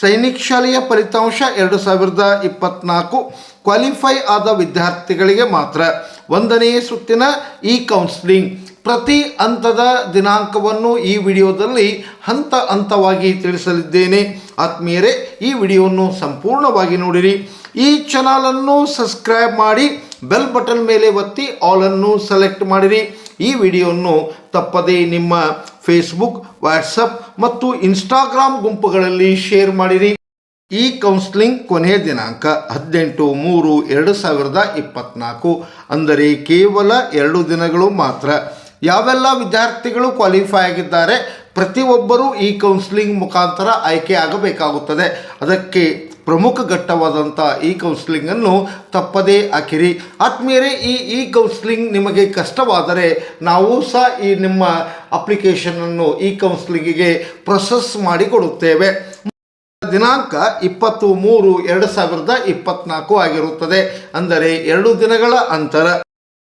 ಸೈನಿಕ್ ಶಾಲೆಯ ಫಲಿತಾಂಶ ಎರಡು ಸಾವಿರದ ಇಪ್ಪತ್ನಾಲ್ಕು ಕ್ವಾಲಿಫೈ ಆದ ವಿದ್ಯಾರ್ಥಿಗಳಿಗೆ ಮಾತ್ರ. ಒಂದನೇ ಸುತ್ತಿನ ಇ ಕೌನ್ಸಿಲಿಂಗ್. ಪ್ರತಿ ಹಂತದ ದಿನಾಂಕವನ್ನು ಈ ವಿಡಿಯೋದಲ್ಲಿ ಹಂತ ಹಂತವಾಗಿ ತಿಳಿಸಲಿದ್ದೇನೆ. ಆತ್ಮೀಯರೇ, ಈ ವಿಡಿಯೋವನ್ನು ಸಂಪೂರ್ಣವಾಗಿ ನೋಡಿರಿ. ಈ ಚಾನಲನ್ನು ಸಬ್ಸ್ಕ್ರೈಬ್ ಮಾಡಿ ಬೆಲ್ ಬಟನ್ ಮೇಲೆ ಒತ್ತಿ ಆಲನ್ನು ಸೆಲೆಕ್ಟ್ ಮಾಡಿರಿ. ಈ ವಿಡಿಯೋವನ್ನು ತಪ್ಪದೇ ನಿಮ್ಮ ಫೇಸ್ಬುಕ್, ವಾಟ್ಸಪ್ ಮತ್ತು ಇನ್ಸ್ಟಾಗ್ರಾಮ್ ಗುಂಪುಗಳಲ್ಲಿ ಶೇರ್ ಮಾಡಿರಿ. ಈ ಕೌನ್ಸಿಲಿಂಗ್ ಕೊನೆಯ ದಿನಾಂಕ ಹದಿನೆಂಟು ಮೂರು ಎರಡು ಸಾವಿರದ ಇಪ್ಪತ್ನಾಲ್ಕು. ಅಂದರೆ ಕೇವಲ ಎರಡು ದಿನಗಳು ಮಾತ್ರ. ಯಾವೆಲ್ಲ ವಿದ್ಯಾರ್ಥಿಗಳು ಕ್ವಾಲಿಫೈ ಆಗಿದ್ದಾರೆ, ಪ್ರತಿಯೊಬ್ಬರೂ ಈ ಕೌನ್ಸಿಲಿಂಗ್ ಮುಖಾಂತರ ಆಯ್ಕೆ ಆಗಬೇಕಾಗುತ್ತದೆ. ಅದಕ್ಕೆ ಪ್ರಮುಖ ಘಟ್ಟವಾದಂಥ ಈ ಕೌನ್ಸಿಲಿಂಗನ್ನು ತಪ್ಪದೇ ಹಾಕಿರಿ. ಆತ್ಮೀಯರೇ, ಈ ಈ ಕೌನ್ಸಿಲಿಂಗ್ ನಿಮಗೆ ಕಷ್ಟವಾದರೆ ನಾವು ಸಹ ಈ ನಿಮ್ಮ ಅಪ್ಲಿಕೇಶನನ್ನು ಈ ಕೌನ್ಸಿಲಿಂಗಿಗೆ ಪ್ರೊಸೆಸ್ ಮಾಡಿಕೊಡುತ್ತೇವೆ ದಿನಾಂಕ ಇಪ್ಪತ್ತು ಮೂರು ಎರಡು ಸಾವಿರದ ಇಪ್ಪತ್ನಾಲ್ಕು ಆಗಿರುತ್ತದೆ. ಅಂದರೆ ಎರಡು ದಿನಗಳ ಅಂತರ.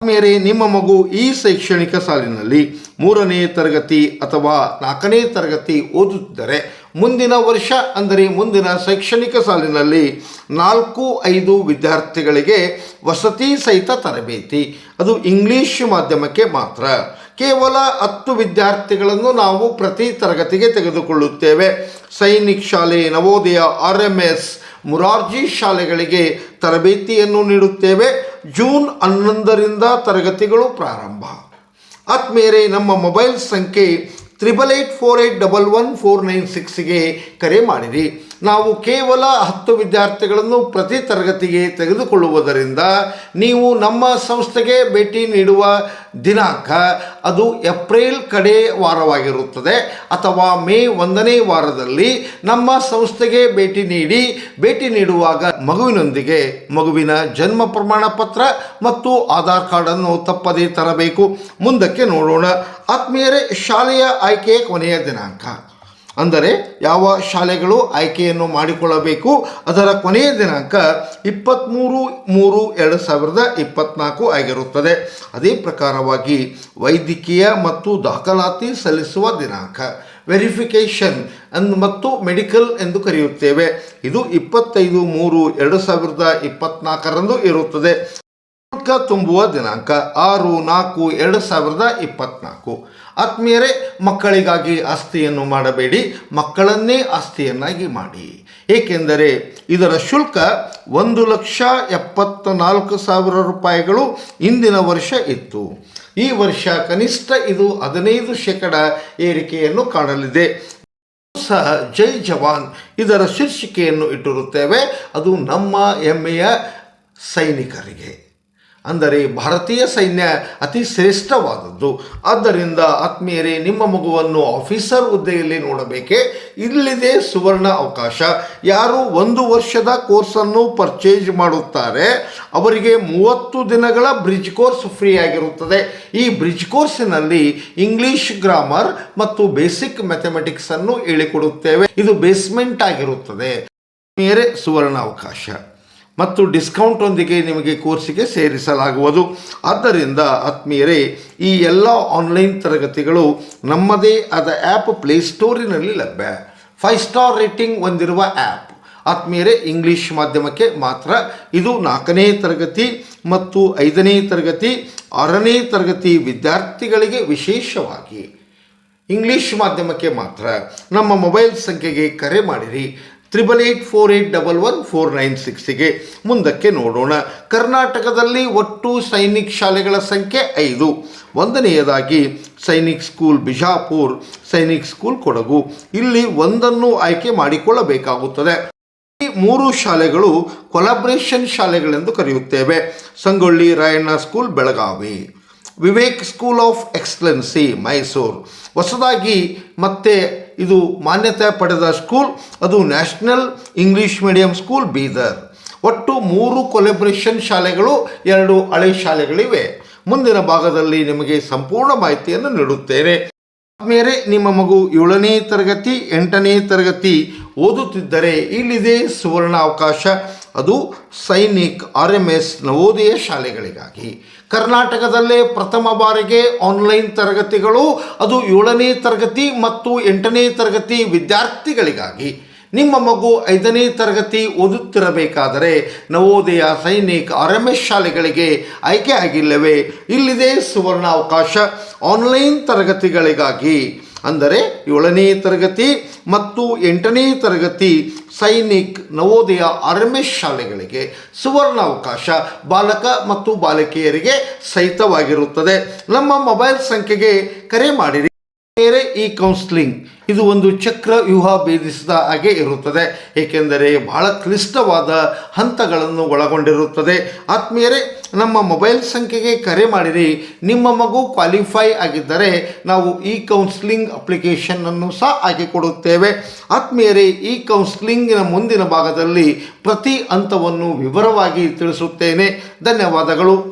ಮೇರೆ ನಿಮ್ಮ ಮಗು ಈ ಶೈಕ್ಷಣಿಕ ಸಾಲಿನಲ್ಲಿ ಮೂರನೇ ತರಗತಿ ಅಥವಾ ನಾಲ್ಕನೇ ತರಗತಿ ಓದುತ್ತಿದ್ದರೆ, ಮುಂದಿನ ವರ್ಷ ಅಂದರೆ ಮುಂದಿನ ಶೈಕ್ಷಣಿಕ ಸಾಲಿನಲ್ಲಿ ನಾಲ್ಕು ಐದು ವಿದ್ಯಾರ್ಥಿಗಳಿಗೆ ವಸತಿ ಸಹಿತ ತರಬೇತಿ. ಅದು ಇಂಗ್ಲಿಷ್ ಮಾಧ್ಯಮಕ್ಕೆ ಮಾತ್ರ. ಕೇವಲ ಹತ್ತು ವಿದ್ಯಾರ್ಥಿಗಳನ್ನು ನಾವು ಪ್ರತಿ ತರಗತಿಗೆ ತೆಗೆದುಕೊಳ್ಳುತ್ತೇವೆ. ಸೈನಿಕ್ ಶಾಲೆ, Navodaya, R M S, Morarji ಶಾಲೆಗಳಿಗೆ ತರಬೇತಿಯನ್ನು ನೀಡುತ್ತೇವೆ. ಜೂನ್ ಹನ್ನೊಂದರಿಂದ ತರಗತಿಗಳು ಪ್ರಾರಂಭ. ಆತ್ಮೇರೆ ನಮ್ಮ ಮೊಬೈಲ್ ಸಂಖ್ಯೆ triple eight four eight double one four nine ಸಿಕ್ಸ್ಗೆ ಕರೆ ಮಾಡಿರಿ. ನಾವು ಕೇವಲ ಹತ್ತು ವಿದ್ಯಾರ್ಥಿಗಳನ್ನು ಪ್ರತಿ ತರಗತಿಗೆ ತೆಗೆದುಕೊಳ್ಳುವುದರಿಂದ ನೀವು ನಮ್ಮ ಸಂಸ್ಥೆಗೆ ಭೇಟಿ ನೀಡುವ ದಿನಾಂಕ ಅದು ಏಪ್ರಿಲ್ ಕಡೆ ವಾರವಾಗಿರುತ್ತದೆ ಅಥವಾ ಮೇ ಒಂದನೇ ವಾರದಲ್ಲಿ ನಮ್ಮ ಸಂಸ್ಥೆಗೆ ಭೇಟಿ ನೀಡಿ ಭೇಟಿ ನೀಡುವಾಗ ಮಗುವಿನೊಂದಿಗೆ ಮಗುವಿನ ಜನ್ಮ ಪ್ರಮಾಣ ಪತ್ರ ಮತ್ತು ಆಧಾರ್ ಕಾರ್ಡನ್ನು ತಪ್ಪದೇ ತರಬೇಕು. ಮುಂದಕ್ಕೆ ನೋಡೋಣ. ಆತ್ಮೀಯರೇ, ಶಾಲೆಯ ಆಯ್ಕೆಯ ಕೊನೆಯ ದಿನಾಂಕ. ಅಂದರೆ ಯಾವ ಶಾಲೆಗಳು ಆಯ್ಕೆಯನ್ನು ಮಾಡಿಕೊಳ್ಳಬೇಕು? ಅದರ ಕೊನೆಯ ದಿನಾಂಕ ಇಪ್ಪತ್ತ್ಮೂರು ಮೂರು ಎರಡು ಸಾವಿರದ ಇಪ್ಪತ್ತ್ನಾಲ್ಕು ಆಗಿರುತ್ತದೆ. ಅದೇ ಪ್ರಕಾರವಾಗಿ ವೈದ್ಯಕೀಯ ಮತ್ತು ದಾಖಲಾತಿ ಸಲ್ಲಿಸುವ ದಿನಾಂಕ ವೆರಿಫಿಕೇಷನ್ ಅನ್ ಮತ್ತು ಮೆಡಿಕಲ್ ಎಂದು ಕರೆಯುತ್ತೇವೆ. ಇದು ಇಪ್ಪತ್ತೈದು ಮೂರು ಎರಡು ಸಾವಿರದ ಇಪ್ಪತ್ತ್ನಾಲ್ಕರಂದು ಇರುತ್ತದೆ. ಶುಲ್ಕ ತುಂಬುವ ದಿನಾಂಕ ಆರು, ನಾಲ್ಕು, ಎರಡು ಸಾವಿರದ ಇಪ್ಪತ್ನಾಲ್ಕು. ಆತ್ಮೀಯರೇ, ಮಕ್ಕಳಿಗಾಗಿ ಆಸ್ತಿಯನ್ನು ಮಾಡಬೇಡಿ, ಮಕ್ಕಳನ್ನೇ ಆಸ್ತಿಯನ್ನಾಗಿ ಮಾಡಿ. ಏಕೆಂದರೆ ಇದರ ಶುಲ್ಕ ಒಂದು ಲಕ್ಷ ಎಪ್ಪತ್ತ ನಾಲ್ಕು ಸಾವಿರ ರೂಪಾಯಿಗಳು ಇಂದಿನ ವರ್ಷ ಇತ್ತು. ಈ ವರ್ಷ ಕನಿಷ್ಠ ಇದು ಹದಿನೈದು ಶೇಕಡ ಏರಿಕೆಯನ್ನು ಕಾಣಲಿದೆ. ಸಹ ಜೈ ಜವಾನ್. ಇದರ ಶೀರ್ಷಿಕೆಯನ್ನು ಇಟ್ಟಿರುತ್ತೇವೆ. ಅದು ನಮ್ಮ ಹೆಮ್ಮೆಯ ಸೈನಿಕರಿಗೆ. ಅಂದರೆ ಭಾರತೀಯ ಸೈನ್ಯ ಅತಿ ಶ್ರೇಷ್ಠವಾದದ್ದು. ಆದ್ದರಿಂದ ಆತ್ಮೀಯರೇ, ನಿಮ್ಮ ಮಗುವನ್ನು ಆಫೀಸರ್ ಹುದ್ದೆಯಲ್ಲಿ ನೋಡಬೇಕೆ? ಇಲ್ಲಿದೆ ಸುವರ್ಣ ಅವಕಾಶ. ಯಾರು ಒಂದು ವರ್ಷದ ಕೋರ್ಸನ್ನು ಪರ್ಚೇಜ್ ಮಾಡುತ್ತಾರೆ, ಅವರಿಗೆ ಮೂವತ್ತು ದಿನಗಳ ಬ್ರಿಡ್ಜ್ ಕೋರ್ಸ್ ಫ್ರೀ ಆಗಿರುತ್ತದೆ ಈ ಬ್ರಿಡ್ಜ್ ಕೋರ್ಸಿನಲ್ಲಿ ಇಂಗ್ಲಿಷ್ ಗ್ರಾಮರ್ ಮತ್ತು ಬೇಸಿಕ್ ಮ್ಯಾಥಮೆಟಿಕ್ಸನ್ನು ಹೇಳಿಕೊಡುತ್ತೇವೆ. ಇದು ಬೇಸ್ಮೆಂಟ್ ಆಗಿರುತ್ತದೆ. ಮೇರೆ ಸುವರ್ಣ ಅವಕಾಶ. ಮತ್ತು ಡಿಸ್ಕೌಂಟೊಂದಿಗೆ ನಿಮಗೆ ಕೋರ್ಸಿಗೆ ಸೇರಿಸಲಾಗುವುದು. ಆದ್ದರಿಂದ ಆತ್ಮೀಯರೇ, ಈ ಎಲ್ಲ ಆನ್ಲೈನ್ ತರಗತಿಗಳು ನಮ್ಮದೇ ಆದ ಆ್ಯಪ್ ಪ್ಲೇಸ್ಟೋರಿನಲ್ಲಿ ಲಭ್ಯ. ಫೈವ್ ಸ್ಟಾರ್ ರೇಟಿಂಗ್ ಹೊಂದಿರುವ ಆ್ಯಪ್. ಆತ್ಮೀಯರೇ, ಇಂಗ್ಲೀಷ್ ಮಾಧ್ಯಮಕ್ಕೆ ಮಾತ್ರ ಇದು ನಾಲ್ಕನೇ ತರಗತಿ ಮತ್ತು ಐದನೇ ತರಗತಿ, ಆರನೇ ತರಗತಿ ವಿದ್ಯಾರ್ಥಿಗಳಿಗೆ ವಿಶೇಷವಾಗಿ. ಇಂಗ್ಲಿಷ್ ಮಾಧ್ಯಮಕ್ಕೆ ಮಾತ್ರ. ನಮ್ಮ ಮೊಬೈಲ್ ಸಂಖ್ಯೆಗೆ ಕರೆ ಮಾಡಿರಿ. Triple eight four eight double one four nine ಸಿಕ್ಸಿಗೆ ಮುಂದಕ್ಕೆ ನೋಡೋಣ. ಕರ್ನಾಟಕದಲ್ಲಿ ಒಟ್ಟು ಸೈನಿಕ್ ಶಾಲೆಗಳ ಸಂಖ್ಯೆ ಐದು. ಒಂದನೆಯದಾಗಿ ಸೈನಿಕ್ ಸ್ಕೂಲ್ ಬಿಜಾಪುರ್, ಸೈನಿಕ್ ಸ್ಕೂಲ್ ಕೊಡಗು. ಇಲ್ಲಿ ಒಂದನ್ನು ಆಯ್ಕೆ ಮಾಡಿಕೊಳ್ಳಬೇಕಾಗುತ್ತದೆ. ಈ ಮೂರು ಶಾಲೆಗಳು ಕೊಲಾಬ್ರೇಷನ್ ಶಾಲೆಗಳೆಂದು ಕರೆಯುತ್ತೇವೆ. Sangolli Rayanna school, Belagavi. Vivek school of excellency, Mysuru. ಹೊಸದಾಗಿ ಮತ್ತೆ ಇದು ಮಾನ್ಯತೆ ಪಡೆದ ಸ್ಕೂಲ್ ಅದು national English medium school Bidar. ಒಟ್ಟು ಮೂರು ಕೊಲೆಬ್ರೇಷನ್ ಶಾಲೆಗಳು, ಎರಡು ಹಳೆ ಶಾಲೆಗಳಿವೆ. ಮುಂದಿನ ಭಾಗದಲ್ಲಿ ನಿಮಗೆ ಸಂಪೂರ್ಣ ಮಾಹಿತಿಯನ್ನು ನೀಡುತ್ತೇನೆ. ಮೇರೆ ನಿಮ್ಮ ಮಗು ಏಳನೇ ತರಗತಿ, ಎಂಟನೇ ತರಗತಿ ಓದುತ್ತಿದ್ದರೆ ಇಲ್ಲಿದೆ ಸುವರ್ಣ ಅವಕಾಶ ಅದು Sainik, R M S Navodaya ಶಾಲೆಗಳಿಗಾಗಿ. ಕರ್ನಾಟಕದಲ್ಲೇ ಪ್ರಥಮ ಬಾರಿಗೆ ಆನ್ಲೈನ್ ತರಗತಿಗಳು, ಅದು ಏಳನೇ ತರಗತಿ ಮತ್ತು ಎಂಟನೇ ತರಗತಿ ವಿದ್ಯಾರ್ಥಿಗಳಿಗಾಗಿ. ನಿಮ್ಮ ಮಗು ಐದನೇ ತರಗತಿ ಓದುತ್ತಿರಬೇಕಾದರೆ ನವೋದಯ ಸೈನಿಕ ಆರ್ ಎಂ ಎಸ್ ಶಾಲೆಗಳಿಗೆ ಆಯ್ಕೆ ಆಗಿಲ್ಲವೇ? ಇಲ್ಲಿದೆ ಸುವರ್ಣ ಅವಕಾಶ ಆನ್ಲೈನ್ ತರಗತಿಗಳಿಗಾಗಿ ಅಂದರೆ ಏಳನೇ ತರಗತಿ ಮತ್ತು ಎಂಟನೇ ತರಗತಿ ಸೈನಿಕ್ ನವೋದಯ ಆರ್ಮಿ ಶಾಲೆಗಳಿಗೆ ಸುವರ್ಣ ಅವಕಾಶ ಬಾಲಕ ಮತ್ತು ಬಾಲಕಿಯರಿಗೆ ಸಹಿತವಾಗಿರುತ್ತದೆ. ನಮ್ಮ ಮೊಬೈಲ್ ಸಂಖ್ಯೆಗೆ ಕರೆ ಮಾಡಿರಿ. ಬೇರೆ ಈ ಕೌನ್ಸಿಲಿಂಗ್, ಇದು ಒಂದು ಚಕ್ರ ವ್ಯೂಹ ಭೇದಿಸಿದ ಹಾಗೆ ಇರುತ್ತದೆ. ಏಕೆಂದರೆ ಬಹಳ ಕ್ಲಿಷ್ಟವಾದ ಹಂತಗಳನ್ನು ಒಳಗೊಂಡಿರುತ್ತದೆ. ಆತ್ಮೀಯರೇ, ನಮ್ಮ ಮೊಬೈಲ್ ಸಂಖ್ಯೆಗೆ ಕರೆ ಮಾಡಿರಿ. ನಿಮ್ಮ ಮಗು ಕ್ವಾಲಿಫೈ ಆಗಿದ್ದರೆ ನಾವು ಈ ಕೌನ್ಸಿಲಿಂಗ್ ಅಪ್ಲಿಕೇಶನನ್ನು ಸಹ ಹಾಕಿಕೊಡುತ್ತೇವೆ ಆತ್ಮೀಯರೇ, ಈ ಕೌನ್ಸಿಲಿಂಗಿನ ಮುಂದಿನ ಭಾಗದಲ್ಲಿ ಪ್ರತಿ ಹಂತವನ್ನು ವಿವರವಾಗಿ ತಿಳಿಸುತ್ತೇನೆ. ಧನ್ಯವಾದಗಳು.